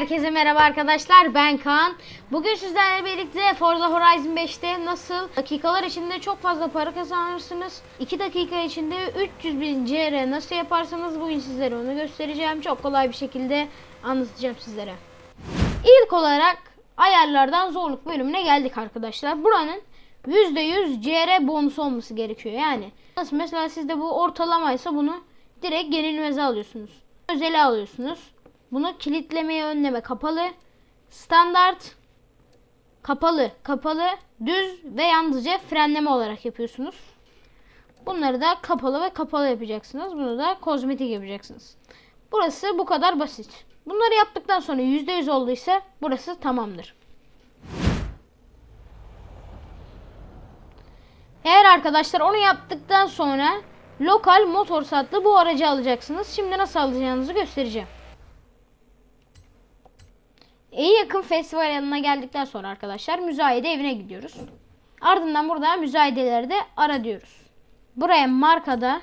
Herkese merhaba arkadaşlar ben Kaan. Bugün sizlerle birlikte Forza Horizon 5'te nasıl dakikalar içinde çok fazla para kazanırsınız. 2 dakika içinde 300 bin CR nasıl yaparsanız bugün sizlere onu göstereceğim. Çok kolay bir şekilde anlatacağım sizlere. İlk olarak ayarlardan zorluk bölümüne geldik arkadaşlar. Buranın %100 CR bonusu olması gerekiyor yani. Nasıl mesela sizde bu ortalamaysa bunu direkt yenilmeze alıyorsunuz. Özele alıyorsunuz. Bunu kilitlemeye önleme kapalı. Standart kapalı, kapalı, düz ve yalnızca frenleme olarak yapıyorsunuz. Bunları da kapalı ve kapalı yapacaksınız. Bunu da kozmetik yapacaksınız. Burası bu kadar basit. Bunları yaptıktan sonra %100 olduysa burası tamamdır. Eğer arkadaşlar onu yaptıktan sonra lokal motor satlı bu aracı alacaksınız. Şimdi nasıl alacağınızı göstereceğim. İyi yakın festival yanına geldikten sonra arkadaşlar müzayede evine gidiyoruz. Ardından burada müzayedeleri de ara diyoruz. Buraya markada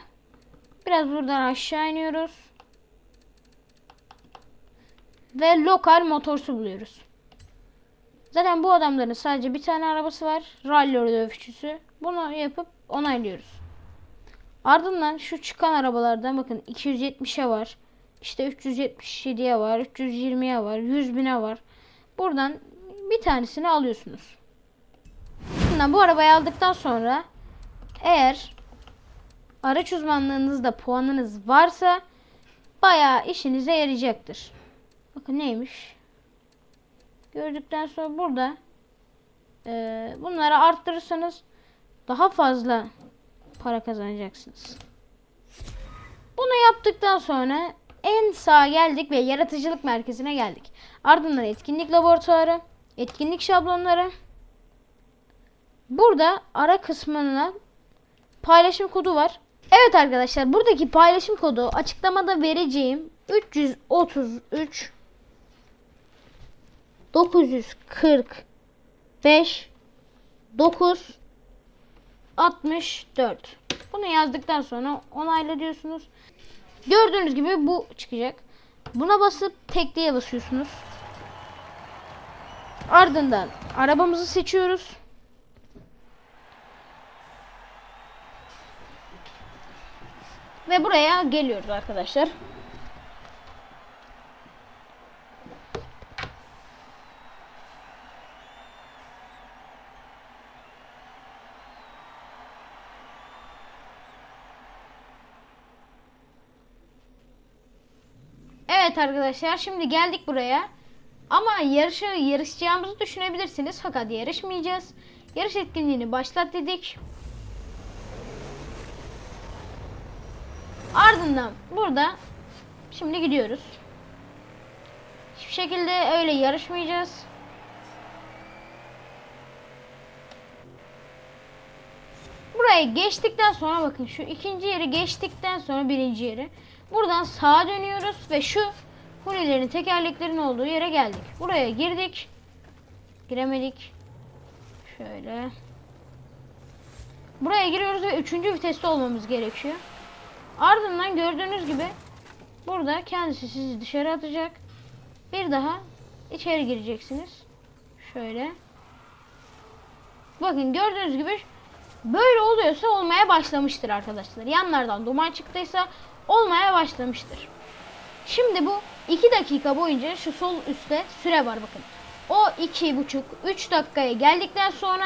biraz buradan aşağı iniyoruz. Ve lokal motorsu buluyoruz. Zaten bu adamların sadece bir tane arabası var. Rally dövüşçüsü. Bunu yapıp onaylıyoruz. Ardından şu çıkan arabalardan bakın 270'e var. İşte 377'ye var, 320'ye var, 100 bine var. Buradan bir tanesini alıyorsunuz. Bundan bu arabayı aldıktan sonra eğer araç uzmanlığınızda puanınız varsa bayağı işinize yarayacaktır. Bakın neymiş? Gördükten sonra burada e, bunları arttırırsanız daha fazla para kazanacaksınız. Bunu yaptıktan sonra en sağa geldik ve yaratıcılık merkezine geldik. Ardından etkinlik laboratuvarı, etkinlik şablonları. Burada ara kısmına paylaşım kodu var. Evet arkadaşlar buradaki paylaşım kodu açıklamada vereceğim 333 945 9 64. Bunu yazdıktan sonra onayla diyorsunuz. Gördüğünüz gibi bu çıkacak. Buna basıp tekliğe basıyorsunuz. Ardından arabamızı seçiyoruz. Ve buraya geliyoruz arkadaşlar. Evet arkadaşlar şimdi geldik buraya. Ama yarışı yarışacağımızı düşünebilirsiniz. Fakat yarışmayacağız. Yarış etkinliğini başlat dedik. Ardından burada şimdi gidiyoruz. Hiçbir şekilde öyle yarışmayacağız. Buraya geçtikten sonra bakın şu ikinci yeri geçtikten sonra birinci yeri. Buradan sağa dönüyoruz ve şu Hunilerin tekerleklerin olduğu yere geldik. Buraya girdik. Giremedik. Şöyle. Buraya giriyoruz ve üçüncü viteste olmamız gerekiyor. Ardından gördüğünüz gibi burada kendisi sizi dışarı atacak. Bir daha içeri gireceksiniz. Şöyle. Bakın gördüğünüz gibi böyle oluyorsa olmaya başlamıştır arkadaşlar. Yanlardan duman çıktıysa olmaya başlamıştır. Şimdi bu 2 dakika boyunca şu sol üstte süre var bakın. O iki buçuk 3 dakikaya geldikten sonra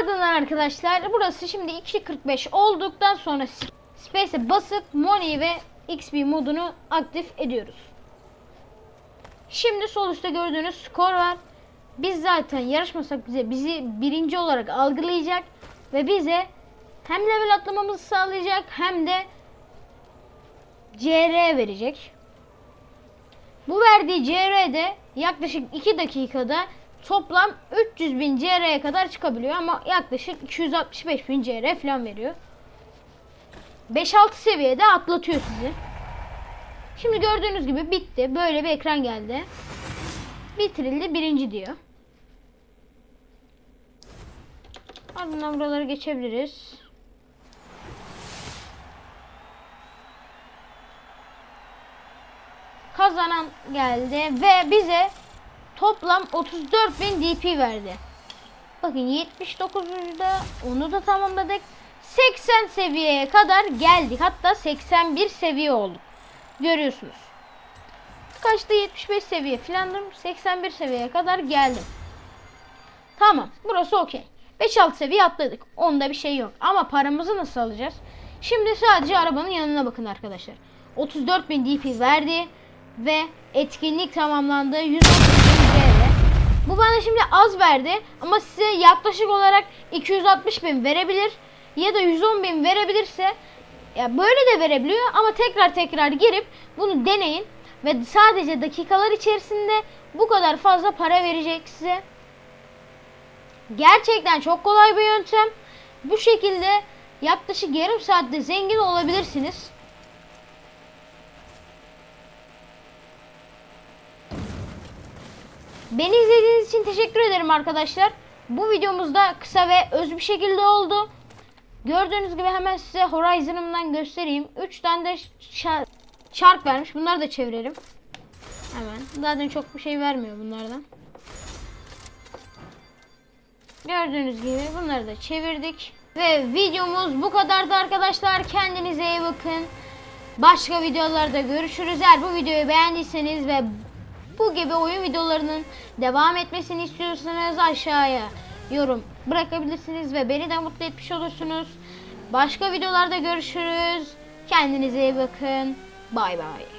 Ardından arkadaşlar burası şimdi 2.45 olduktan sonra Space'e basıp Money ve XP modunu aktif ediyoruz. Şimdi sol üstte gördüğünüz skor var. Biz zaten yarışmasak bize bizi birinci olarak algılayacak ve bize hem level atlamamızı sağlayacak hem de CR verecek. Bu verdiği CR de yaklaşık 2 dakikada toplam 300 bin CR'ye kadar çıkabiliyor ama yaklaşık 265 bin CR falan veriyor. 5-6 seviyede atlatıyor sizi. Şimdi gördüğünüz gibi bitti. Böyle bir ekran geldi. Bitirildi birinci diyor. Ardından buraları geçebiliriz. Kazanan geldi ve bize toplam 34.000 DP verdi. Bakın 79'da onu da tamamladık. 80 seviyeye kadar geldik. Hatta 81 seviye olduk. Görüyorsunuz. Kaçta 75 seviye filandım. 81 seviyeye kadar geldim. Tamam. Burası okey. 5-6 seviye atladık. Onda bir şey yok. Ama paramızı nasıl alacağız? Şimdi sadece arabanın yanına bakın arkadaşlar. 34.000 DP verdi ve etkinlik tamamlandı. 110.000 TL. Bu bana şimdi az verdi ama size yaklaşık olarak 260 bin verebilir ya da 110 bin verebilirse ya böyle de verebiliyor ama tekrar tekrar girip bunu deneyin ve sadece dakikalar içerisinde bu kadar fazla para verecek size. Gerçekten çok kolay bir yöntem. Bu şekilde yaklaşık yarım saatte zengin olabilirsiniz. Beni izlediğiniz için teşekkür ederim arkadaşlar. Bu videomuzda kısa ve öz bir şekilde oldu. Gördüğünüz gibi hemen size Horizon'ımdan göstereyim. 3 tane de çark vermiş. Bunları da çevirelim. Hemen. Zaten çok bir şey vermiyor bunlardan. Gördüğünüz gibi bunları da çevirdik. Ve videomuz bu kadardı arkadaşlar. Kendinize iyi bakın. Başka videolarda görüşürüz. Eğer bu videoyu beğendiyseniz ve bu gibi oyun videolarının devam etmesini istiyorsanız aşağıya yorum bırakabilirsiniz ve beni de mutlu etmiş olursunuz. Başka videolarda görüşürüz. Kendinize iyi bakın. Bay bay.